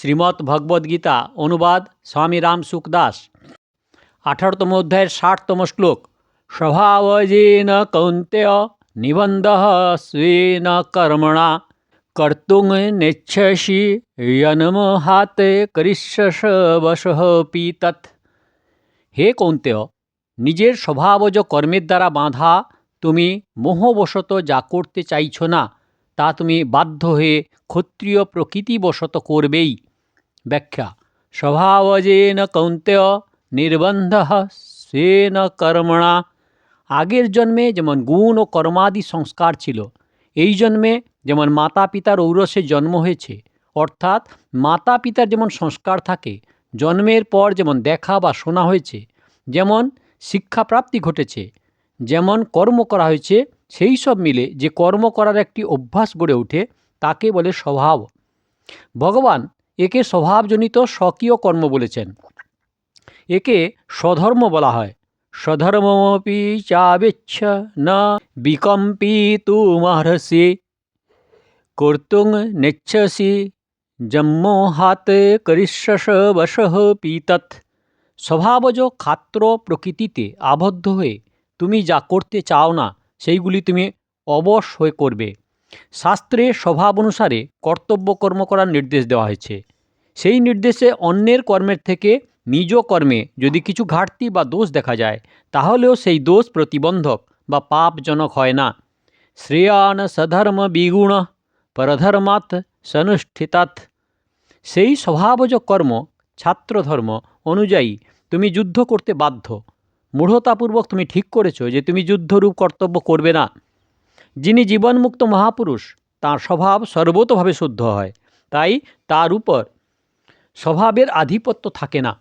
শ্রীমৎ ভগবদ্গীতা অনুবাদ স্বামী রাম সুখদাস আঠারোতম অধ্যায়ের ষাটতম শ্লোক, স্বভাবজেন কৌন্তেয় নিবন্ধ স্বেন কর্মণা, কর্তুং নেচ্ছসি হাতে করিষ্যস বশপি তৎ। হে কৌন্তেয়, নিজের স্বভাবজ কর্মের দ্বারা বাঁধা তুমি মোহবশত যা করতে চাইছ না, তা তুমি বাধ্য হয়ে ক্ষত্রিয় প্রকৃতিবশত করবেই। ব্যাখ্যা। স্বভাবজেন কৌন্তেয় নির্বন্ধ সেন কর্মণা। আগের জন্মে যেমন গুণ ও কর্মাদি সংস্কার ছিল, এই জন্মে যেমন মাতা পিতার ঔরসে জন্ম হয়েছে, অর্থাৎ মাতা পিতার যেমন সংস্কার থাকে, জন্মের পর যেমন দেখা বা শোনা হয়েছে, যেমন শিক্ষা প্রাপ্তি ঘটেছে, যেমন কর্ম করা হয়েছে, সেই সব মিলে যে কর্ম করার একটি অভ্যাস গড়ে ওঠে, তাকে বলে স্বভাব। ভগবান একে স্বভাবজনিত স্বকীয় কর্ম বলেছেন। একে স্বধর্ম বলা হয়। স্বধর্মপি চাবেচ্ছ না বিকম্পিতুমর্হসি কর্তুং নেচ্ছসি জম্মোহাতে করিষ্যস বশঃ পিতৎ। স্বভাবজ খাত্র প্রকৃতিতে আবদ্ধ হয়ে তুমি যা করতে চাও না, সেইগুলি তুমি অবশ হয়ে করবে। শাস্ত্রে স্বভাব অনুসারে কর্তব্য কর্ম করার নির্দেশ দেওয়া হয়েছে। সেই নির্দেশে অন্যের কর্মের থেকে নিজ কর্মে যদি কিছু ঘাটতি বা দোষ দেখা যায়, তাহলেও সেই দোষ প্রতিবন্ধক বা পাপজনক হয় না। শ্রেয়ান সধর্ম বিগুণ পরধর্মাৎ সনুষ্ঠিতাৎ। সেই স্বভাবজ কর্ম, ছাত্রধর্ম অনুযায়ী তুমি যুদ্ধ করতে বাধ্য। মূঢ়তাপূর্বক তুমি ঠিক করেছ যে তুমি যুদ্ধরূপ কর্তব্য করবে না। যিনি জীবনমুক্ত মহাপুরুষ, তার স্বভাব সর্বতভাবে শুদ্ধ হয়। তাই তার উপর স্বভাবের আধিপত্য থাকে না।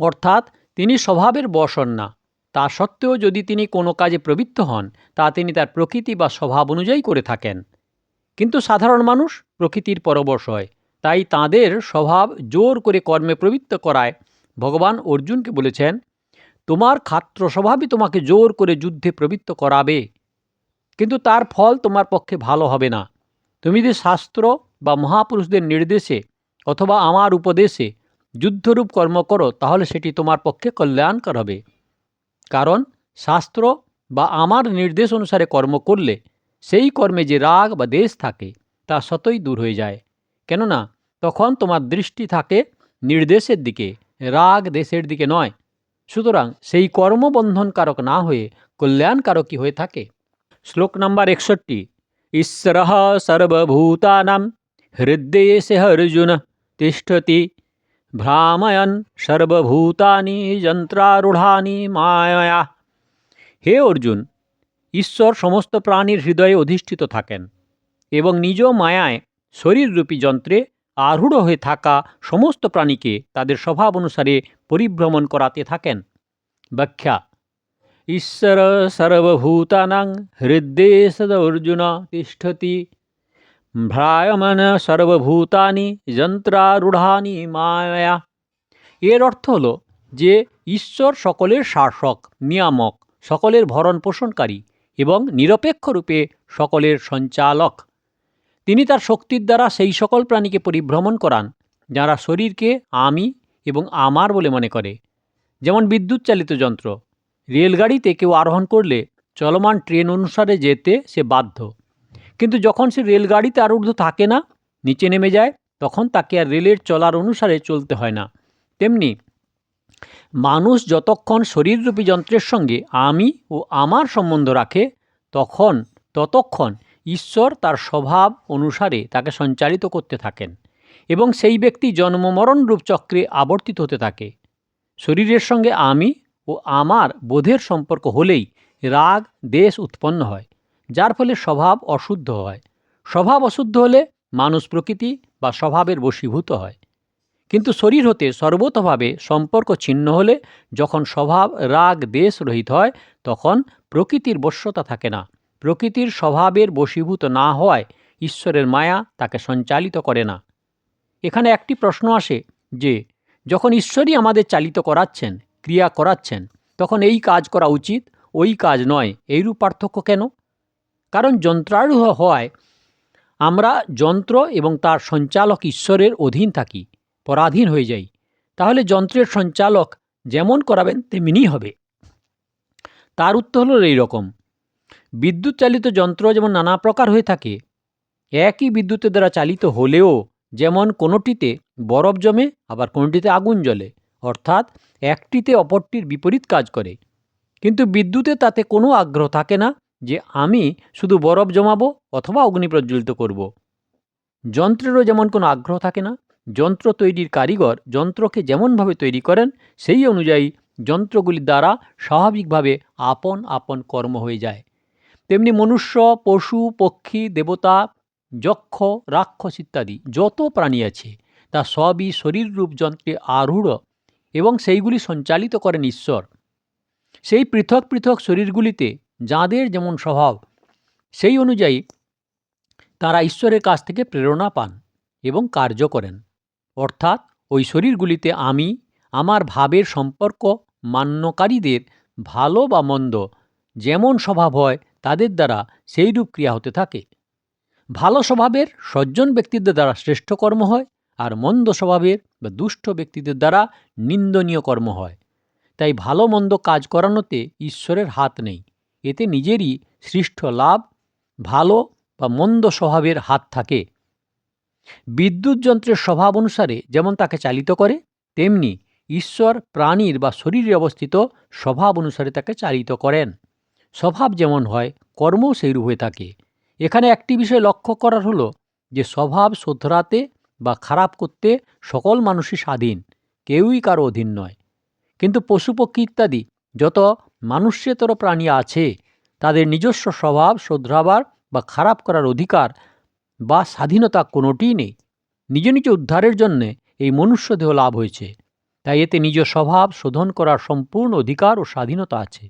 অর্থাৎ তিনি স্বভাবের বসন না। তা সত্ত্বেও যদি তিনি কোনো কাজে প্রবৃত্ত হন, তা তিনি তার প্রকৃতি বা স্বভাব অনুযায়ী করে থাকেন। কিন্তু সাধারণ মানুষ প্রকৃতির পরবশ হয়। তাই তাদের স্বভাব জোর করে কর্মে প্রবৃত্ত করায় ভগবান অর্জুনকে বলেছেন, তোমার খাত্র স্বভাবই তোমাকে জোর করে যুদ্ধে প্রবৃত্ত করাবে। কিন্তু তার ফল তোমার পক্ষে ভালো হবে না। তুমি যদি শাস্ত্র বা মহাপুরুষদের নির্দেশে অথবা আমার উপদেশে যুদ্ধরূপ কর্ম করো, তাহলে সেটি তোমার পক্ষে কল্যাণকর হবে। কারণ শাস্ত্র বা আমার নির্দেশ অনুসারে কর্ম করলে সেই কর্মে যে রাগ বা দেশ থাকে, তা সতই দূর হয়ে যায়। কেননা তখন তোমার দৃষ্টি থাকে নির্দেশের দিকে, রাগ দেশের দিকে নয়। সুতরাং সেই কর্মবন্ধনকারক না হয়ে কল্যাণকারকই হয়ে থাকে। শ্লোক নাম্বার একষট্টি ঈশ্বর সর্বভূতানাম হৃদয়ে অর্জুন তিষ্ঠতি ভ্রাময়ন সর্বভূতানি যন্ত্রারূঢ়ানি মায়া হে অর্জুন ঈশ্বর সমস্ত প্রাণীর হৃদয়ে অধিষ্ঠিত থাকেন এবং নিজ মায়ায় শরীররূপী যন্ত্রে আরূঢ় হয়ে থাকা সমস্ত প্রাণীকে তাদের স্বভাব অনুসারে পরিভ্রমণ করাতে থাকেন। ব্যাখ্যা ঈশ্বর সর্বভূতানাং হৃদয়ে সদ অর্জুন তিষ্ঠতি ভ্রায়মান সর্বভূতানি যন্ত্রারূঢ়ানি মায়া এর অর্থ হল যে, ঈশ্বর সকলের শাসক, নিয়ামক, সকলের ভরণ পোষণকারী এবং নিরপেক্ষ রূপে সকলের সঞ্চালক। তিনি তার শক্তির দ্বারা সেই সকল প্রাণীকে পরিভ্রমণ করান, যারা শরীরকে আমি এবং আমার বলে মনে করে। যেমন বিদ্যুৎ চালিত যন্ত্র রেলগাড়িতে কেউ আরোহণ করলে চলমান ট্রেন অনুসারে যেতে সে বাধ্য। কিন্তু যখন সে রেলগাড়িতে আর আরূঢ় থাকে না, নিচে নেমে যায়, তখন তাকে আর রেলের চলার অনুসারে চলতে হয় না। তেমনি মানুষ যতক্ষণ শরীররূপী যন্ত্রের সঙ্গে আমি ও আমার সম্বন্ধ রাখে, তখন ততক্ষণ ঈশ্বর তার স্বভাব অনুসারে তাকে সঞ্চালিত করতে থাকেন এবং সেই ব্যক্তি জন্মমরণ রূপ চক্রে আবর্তিত হতে থাকে। শরীরের সঙ্গে আমি ও আমার বোধের সম্পর্ক হলেই রাগ, দেশ উৎপন্ন হয়, যার ফলে স্বভাব অশুদ্ধ হয়। স্বভাব অশুদ্ধ হলে মানুষ প্রকৃতি বা স্বভাবের বশীভূত হয়। কিন্তু শরীর হতে সর্বতভাবে সম্পর্ক ছিন্ন হলে যখন স্বভাব, রাগ, দেশ রহিত হয়, তখন প্রকৃতির বশ্যতা থাকে না। প্রকৃতির স্বভাবের বশীভূত না হওয়ায় ঈশ্বরের মায়া তাকে সঞ্চালিত করে না। এখানে একটি প্রশ্ন আসে যে, যখন ঈশ্বরই আমাদের চালিত করাচ্ছেন ক্রিয়া করাচ্ছেন, তখন এই কাজ করা উচিত, ওই কাজ নয়। এইরূপ পার্থক্য কেন? কারণ যন্ত্রারূঢ় হওয়ায় আমরা যন্ত্র এবং তার সঞ্চালক ঈশ্বরের অধীন থাকি, পরাধীন হয়ে যাই। তাহলে যন্ত্রের সঞ্চালক যেমন করাবেন তেমনি হবে। তার উত্তর হলো এই রকম। বিদ্যুৎ চালিত যন্ত্র যেমন নানা প্রকার হয়ে থাকে, একই বিদ্যুতের দ্বারা চালিত হলেও যেমন কোনোটিতে বরফ জমে, আবার কোনোটিতে আগুন জ্বলে। অর্থাৎ একটিতে অপরটির বিপরীত কাজ করে কিন্তু বিদ্যুতে তাতে কোনো আগ্রহ থাকে না যে আমি শুধু বরফ জমাবো অথবা অগ্নি প্রজ্বলিত করব। যন্ত্রেরও যেমন কোনো আগ্রহ থাকে না, যন্ত্র তৈরির কারিগর যন্ত্রকে যেমনভাবে তৈরি করেন, সেই অনুযায়ী যন্ত্রগুলির দ্বারা স্বাভাবিকভাবে আপন আপন কর্ম হয়ে যায় তেমনি মনুষ্য, পশু, পক্ষী, দেবতা, যক্ষ, রাক্ষস ইত্যাদি যত প্রাণী আছে, তা সবই শরীররূপ যন্ত্রে আরূঢ় এবং সেইগুলি সঞ্চালিত করেন ঈশ্বর। সেই পৃথক পৃথক শরীরগুলিতে যাঁদের যেমন স্বভাব, সেই অনুযায়ী তারা ঈশ্বরের কাছ থেকে প্রেরণা পান এবং কার্য করেন। অর্থাৎ ওই শরীরগুলিতে আমি, আমার ভাবের সম্পর্ক মান্যকারীদের ভালো বা মন্দ যেমন স্বভাব হয় তাদের দ্বারা সেইরূপ ক্রিয়া হতে থাকে। ভালো স্বভাবের সজ্জন ব্যক্তিদের দ্বারা শ্রেষ্ঠ কর্ম হয় আর মন্দ স্বভাবের বা দুষ্ট ব্যক্তিদের দ্বারা নিন্দনীয় কর্ম হয়। তাই ভালো মন্দ কাজ করানোতে ঈশ্বরের হাত নেই। এতে নিজেরই সৃষ্ট লাভ ভালো বা মন্দ স্বভাবের হাত থাকে। বিদ্যুৎ যন্ত্রের স্বভাব অনুসারে যেমন তাকে চালিত করে, তেমনি ঈশ্বর প্রাণীর বা শরীরে অবস্থিত স্বভাব অনুসারে তাকে চালিত করেন। স্বভাব যেমন হয়, কর্মও সেইরূপ হয়ে থাকে। এখানে একটি বিষয় লক্ষ্য করার হলো যে স্বভাব শোধরাতে বা খারাপ করতে সকল মানুষই স্বাধীন, কেউই কারও অধীন নয়। কিন্তু পশু পক্ষী ইত্যাদি, যত মানুষ্যেতর প্রাণী আছে, তাদের নিজস্ব স্বভাব শোধরাবার বা খারাপ করার অধিকার বা স্বাধীনতা কোনোটিই নেই। নিজ নিজ উদ্ধারের জন্যে এই মনুষ্য দেহ লাভ হয়েছে। তাই এতে নিজ স্বভাব শোধন করার সম্পূর্ণ অধিকার ও স্বাধীনতা আছে।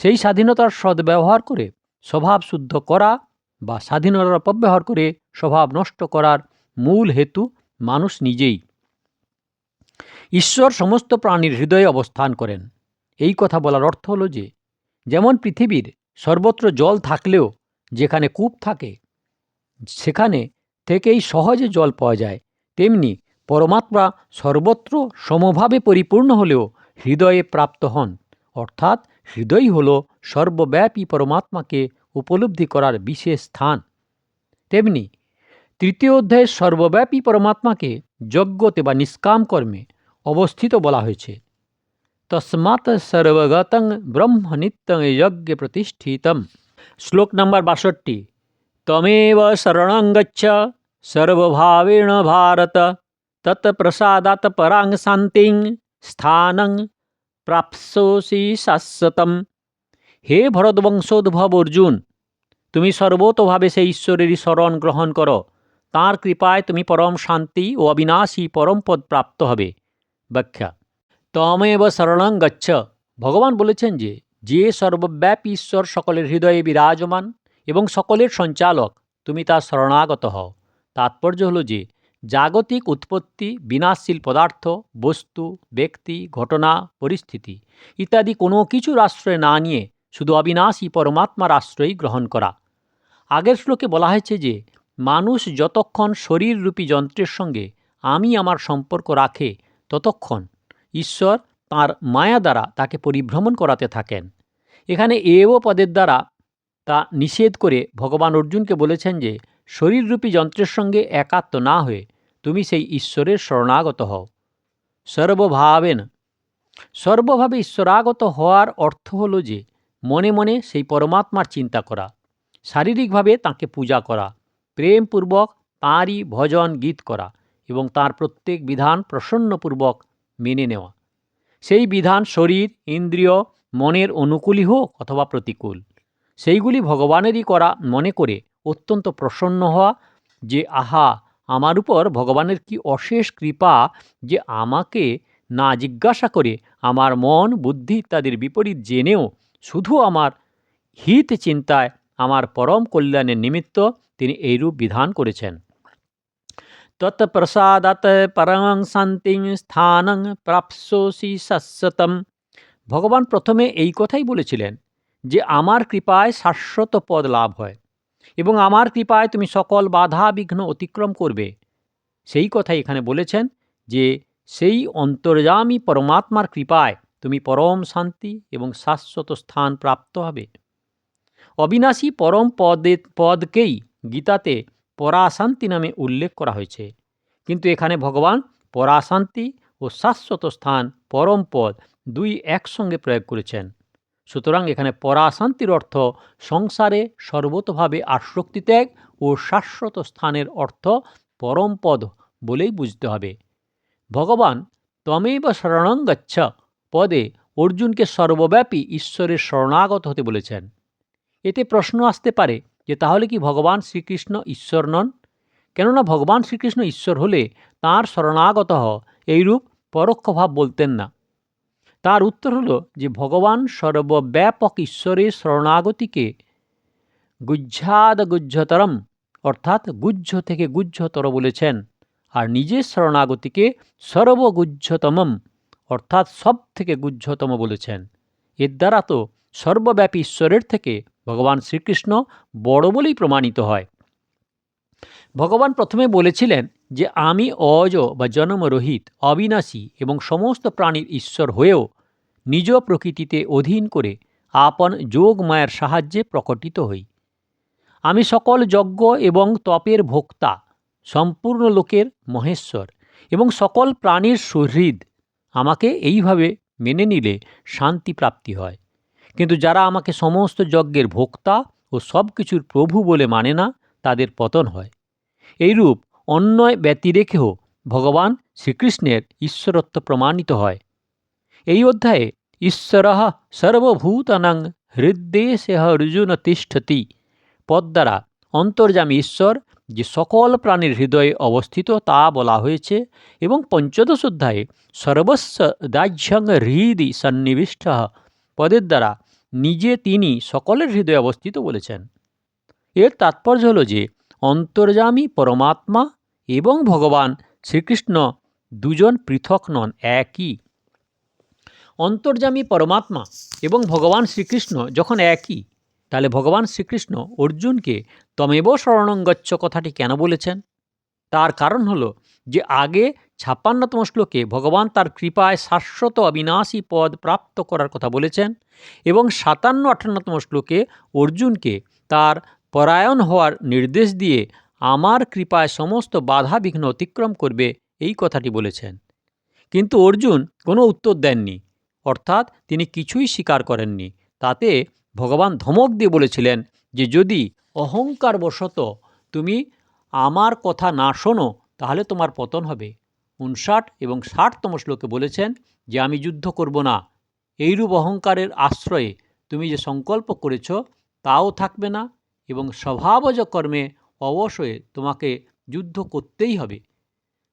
সেই স্বাধীনতার সদ্ব্যবহার করে স্বভাব শুদ্ধ করা বা স্বাধীনতার অপব্যবহার করে স্বভাব নষ্ট করার মূল হেতু মানুষ নিজেই। ঈশ্বর সমস্ত প্রাণীর হৃদয়ে অবস্থান করেন। এই কথা বলার অর্থ হলো যে, যেমন পৃথিবীর সর্বত্র জল থাকলেও যেখানে কূপ থাকে, সেখানে থেকেই সহজে জল পাওয়া যায়, তেমনি পরমাত্মা সর্বত্র সমভাবে পরিপূর্ণ হলেও হৃদয়ে প্রাপ্ত হন। অর্থাৎ হৃদয় হল সর্বব্যাপী পরমাত্মাকে উপলব্ধি করার বিশেষ স্থান। তেমনি তৃতীয় অধ্যায়ে সর্বব্যাপী পরমাত্মাকে যজ্ঞতে বা নিষ্কাম কর্মে অবস্থিত বলা হয়েছে। তসমাৎ সর্বগতং ব্রহ্ম নিত্যং যজ্ঞে প্রতিষ্ঠিতম। শ্লোক নম্বর বাষট্টি। তমেব শরণং গচ্ছ সর্বভাবেণ ভারত তৎপ্রসাদাৎ পরাং শান্তিং স্থানং প্রাপ্সোসি শাশ্বতম। হে ভরতবংশোদ্ভব অর্জুন, তুমি সর্বতভাবে সেই ঈশ্বরেরই শরণ গ্রহণ করো। তাঁর কৃপায় তুমি পরম শান্তি ও অবিনাশী পরম পদ প্রাপ্ত হবে। ব্যাখ্যা। তমেব শরণং গচ্ছ। ভগবান বলেছেন যে যে সর্বব্যাপী ঈশ্বর সকলের হৃদয়ে বিরাজমান এবং সকলের সঞ্চালক, তুমি তার শরণাগত হও। তাৎপর্য হল যে, জাগতিক উৎপত্তি, বিনাশশীল পদার্থ, বস্তু, ব্যক্তি, ঘটনা, পরিস্থিতি ইত্যাদি কোনো কিছুর আশ্রয় না নিয়ে শুধু অবিনাশী পরমাত্মার আশ্রয় গ্রহণ করা। আগের শ্লোকে বলা হয়েছে যে মানুষ যতক্ষণ শরীররূপী যন্ত্রের সঙ্গে আমি আমার সম্পর্ক রাখে, ততক্ষণ ঈশ্বর তার মায়া দ্বারা তাকে পরিভ্রমণ করাতে থাকেন। এখানে এও পদের দ্বারা তা নিষেধ করে ভগবান অর্জুনকে বলেছেন যে, শরীররূপী যন্ত্রের সঙ্গে একাত্ম না হয়ে তুমি সেই ঈশ্বরের শরণাগত হও। সর্বভাবেন। সর্বভাবে ঈশ্বরাগত হওয়ার অর্থ হলো যে, মনে মনে সেই পরমাত্মার চিন্তা করা, শারীরিকভাবে তাকে পূজা করা প্রেমপূর্বক তাঁরই ভজন গীত করা এবং তার প্রত্যেক বিধান প্রসন্নপূর্বক মেনে নেওয়া। সেই বিধান শরীর, ইন্দ্রিয়, মনের অনুকূলই হোক অথবা প্রতিকূল, সেইগুলি ভগবানেরই করা মনে করে অত্যন্ত প্রসন্ন হওয়া যে, আহা, আমার উপর ভগবানের কি অশেষ কৃপা যে, আমাকে না জিজ্ঞাসা করে আমার মন, বুদ্ধি ইত্যাদির বিপরীত জেনেও শুধু আমার হিত চিন্তায় আমার পরম কল্যাণের নিমিত্ত তিনি এইরূপ বিধান করেছেন। তৎপ্রসাদাত পরং শান্তিং স্থানং প্রাপ্সোসি শাশ্বতম ভগবান প্রথমে এই কথাই বলেছিলেন যে, আমার কৃপায় শাশ্বত পদ লাভ হয় এবং আমার কৃপায় তুমি সকল বাধা বিঘ্ন অতিক্রম করবে। সেই কথাই এখানে বলেছেন যে, সেই অন্তর্যামী পরমাত্মার কৃপায় তুমি পরম শান্তি এবং শাশ্বত স্থান প্রাপ্ত হবে। অবিনাশী পরম পদে, পদকেই গীতাতে পরাশান্তি নামে উল্লেখ করা হয়েছে। কিন্তু এখানে ভগবান পরাশান্তি ও শাশ্বত স্থান, পরম পদ দুই একসঙ্গে প্রয়োগ করেছেন। সুতরাং এখানে পরাশান্তির অর্থ সংসারে সর্বতভাবে আসক্তি ত্যাগ ও শাশ্বত স্থানের অর্থ পরম পদ বলেই বুঝতে হবে। ভগবান তমেব শরণং গচ্ছ পদে অর্জুনকে সর্বব্যাপী ঈশ্বরের শরণাগত হতে বলেছেন। এতে প্রশ্ন আসতে পারে যে তাহলে কি ভগবান শ্রীকৃষ্ণ ঈশ্বর নন? কেননা ভগবান শ্রীকৃষ্ণ ঈশ্বর হলে তাঁর শরণাগত এইরূপ পরোক্ষ ভাব বলতেন না। তার উত্তর হলো যে ভগবান সর্বব্যাপক ঈশ্বরের শরণাগতিকে গুজ্জাদ গুজ্জতরম অর্থাৎ গুজ্জ থেকে গুজ্জতর বলেছেন, আর নিজের শরণাগতিকে সর্বগুজ্জতমম অর্থাৎ সব থেকে গুজ্জতম বলেছেন। এর দ্বারা তো সর্বব্যাপী ঈশ্বরের থেকে ভগবান শ্রীকৃষ্ণ বড় বলেই প্রমাণিত হয়। ভগবান প্রথমে বলেছিলেন যে আমি অজ বা জন্মরহিত, অবিনাশী এবং সমস্ত প্রাণীর ঈশ্বর হয়েও নিজ প্রকৃতিতে অধীন করে আপন যোগ মায়ের সাহায্যে প্রকটিত হই। আমি সকল যজ্ঞ এবং তপের ভোক্তা, সম্পূর্ণ লোকের মহেশ্বর এবং সকল প্রাণীর সুহৃদ। আমাকে এইভাবে মেনে নিলে শান্তি প্রাপ্তি হয়। কিন্তু যারা আমাকে সমস্ত যজ্ঞের ভোক্তা ও সব কিছুর প্রভু বলে মানে না, তাদের পতন হয়। এইরূপ অন্যয় ব্যতি রেখেও ভগবান শ্রীকৃষ্ণের ঈশ্বরত্ব প্রমাণিত হয়। এই অধ্যায়ে ঈশ্বর সর্বভূতানাং হৃদ্দেশে অর্জুন তিষ্ঠতি। পদ দ্বারা অন্তর্যামী ঈশ্বর যে সকল প্রাণীর হৃদয়ে অবস্থিত তা বলা হয়েছে এবং পঞ্চদশ অধ্যায়ে সর্বস্ব দাহ্যং হৃদি সন্নিবিষ্ট। পদের দ্বারা নিজে তিনি সকলের হৃদয়ে অবস্থিত বলেছেন। এর তাৎপর্য হল যে, অন্তর্যামী পরমাত্মা এবং ভগবান শ্রীকৃষ্ণ দুজন পৃথক নন, একই। অন্তর্যামী পরমাত্মা এবং ভগবান শ্রীকৃষ্ণ যখন একই, তাহলে ভগবান শ্রীকৃষ্ণ অর্জুনকে তমেব শরণঙ্গচ্ছ কথাটি কেন বলেছেন? তার কারণ হলো যে আগে ছাপ্পান্নতম শ্লোকে ভগবান তার কৃপায় শাশ্বত অবিনাশী পদ প্রাপ্ত করার কথা বলেছেন এবং সাতান্ন আটান্নতম শ্লোকে অর্জুনকে তার পরায়ণ হওয়ার নির্দেশ দিয়ে আমার কৃপায় সমস্ত বাধা বিঘ্ন অতিক্রম করবে এই কথাটি বলেছেন। কিন্তু অর্জুন কোনো উত্তর দেননি, অর্থাৎ তিনি কিছুই স্বীকার করেননি। তাতে ভগবান ধমক দিয়ে বলেছিলেন যে যদি অহংকার বশত তুমি আমার কথা না শোনো, তাহলে তোমার পতন হবে। উনষাট এবং ষাটতম শ্লোকে বলেছেন যে, আমি যুদ্ধ করব না। এইরূপ অহংকারের আশ্রয়ে তুমি যে সংকল্প করেছ, তাও থাকবে না এবং স্বভাবজ কর্মে অবশ্যই তোমাকে যুদ্ধ করতেই হবে।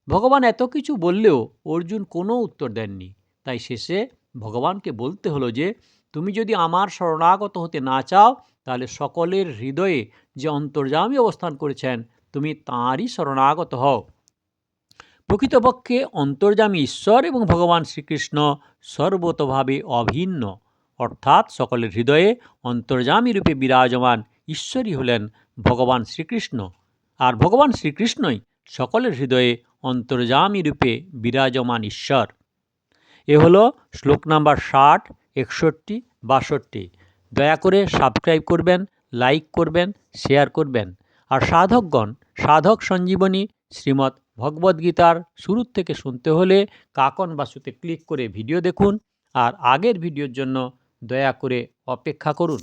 ভগবান এত কিছু বললেও অর্জুন কোনো উত্তর দেননি। তাই শেষে ভগবানকে বলতে হলো যে, তুমি যদি আমার শরণাগত হতে না চাও, তাহলে সকলের হৃদয়ে যে অন্তর্যামী অবস্থান করেছেন তুমি তাঁরই শরণাগত হও। প্রকৃতপক্ষে অন্তর্যামী ঈশ্বর এবং ভগবান শ্রীকৃষ্ণ সর্বতভাবে অভিন্ন, অর্থাৎ সকলের হৃদয়ে অন্তর্যামী রূপে বিরাজমান ঈশ্বরই হলেন ভগবান শ্রীকৃষ্ণ। আর ভগবান শ্রীকৃষ্ণই সকলের হৃদয়ে অন্তর্যামী রূপে বিরাজমান ঈশ্বর। এ হলো শ্লোক নাম্বার ষাট, একষট্টি, বাষট্টি। দয়া করে সাবস্ক্রাইব করবেন, লাইক করবেন, শেয়ার করবেন। আর সাধকগণ, সাধক সঞ্জীবনী শ্রীমৎ ভগবদ্গীতার শুরুর থেকে শুনতে হলে কাকন বাসুতে ক্লিক করে ভিডিও দেখুন আর আগের ভিডিওর জন্য দয়া করে অপেক্ষা করুন।